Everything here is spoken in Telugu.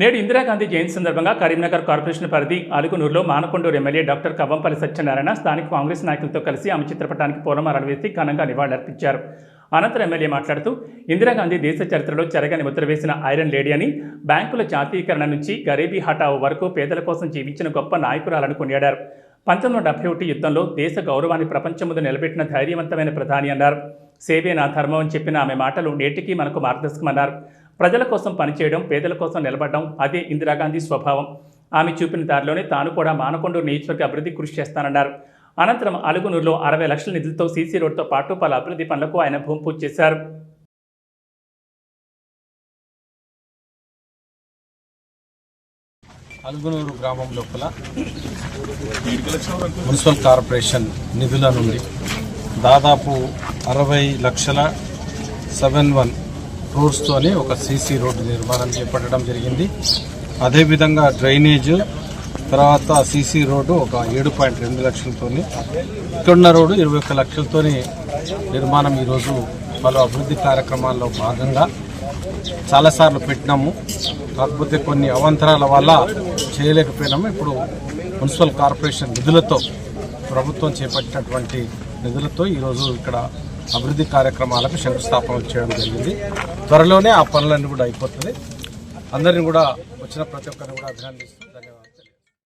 నేడు ఇందిరాగాంధీ జయంతి సందర్భంగా కరీంనగర్ కార్పొరేషన్ పరిధి అలుగునూరులో మానకొండూరు ఎమ్మెల్యే డాక్టర్ కవ్వంపల్లి సత్యనారాయణ స్థానిక కాంగ్రెస్ నాయకులతో కలిసి ఆమె చిత్రపటానికి పూలమాలలు వేసి ఘనంగా నివాళులర్పించారు. అనంతరం ఎమ్మెల్యే మాట్లాడుతూ ఇందిరాగాంధీ దేశ చరిత్రలో చెరగని ముద్ర వేసిన ఐరన్ లేడీ అని బ్యాంకుల జాతీయకరణ నుంచి గరీబీ హఠావు వరకు పేదల కోసం జీవించిన గొప్ప నాయకురాలను కొనియాడారు. పంతొమ్మిది వందల డెబ్బై ఒకటి యుద్ధంలో దేశ గౌరవాన్ని ప్రపంచం ముందు నిలబెట్టిన ధైర్యవంతమైన ప్రధాని అన్నారు. సేవే నా ధర్మం అని చెప్పిన ఆమె మాటలు నేటికీ మనకు మార్గదర్శకమన్నారు. ప్రజల కోసం పనిచేయడం పేదల కోసం నిలబడడం అదే ఇందిరాగాంధీ స్వభావం. ఆమె చూపిన దారిలోనే తాను కూడా మానకొండూరు నియోజకవర్గ అభివృద్ధి కృషి చేస్తానన్నారు. అనంతరం అలుగునూరులో అరవై లక్షల నిధులతో సీసీ రోడ్తో పాటు పలు అభివృద్ధి పనులకు ఆయన భూమి పూజ చేశారు. అలుగునూరు గ్రామం లోపల మున్సిపల్ కార్పొరేషన్ నిధుల నుండి దాదాపు అరవై లక్షల సెవెన్ వన్ క్రోర్స్తోని ఒక సీసీ రోడ్డు నిర్మాణం చేపట్టడం జరిగింది. అదేవిధంగా డ్రైనేజ్ తర్వాత సీసీ రోడ్డు ఒక ఏడు పాయింట్ రెండు లక్షలతోని ఇక్కడున్న రోడ్డు ఇరవై ఒక్క లక్షలతోని నిర్మాణం ఈరోజు పలు అభివృద్ధి కార్యక్రమాల్లో భాగంగా చాలాసార్లు పెట్టినాము. కాకపోతే కొన్ని అవాంతరాల వల్ల చేయలేకపోయినాము. ఇప్పుడు మున్సిపల్ కార్పొరేషన్ నిధులతో ప్రభుత్వం చేపట్టినటువంటి నిధులతో ఈరోజు ఇక్కడ అభివృద్ధి కార్యక్రమాలకు శంకుస్థాపన చేయడం జరిగింది. త్వరలోనే ఆ పనులన్నీ కూడా అయిపోతుంది. అందరిని కూడా వచ్చిన ప్రతి ఒక్కరిని కూడా అభినందిస్తూ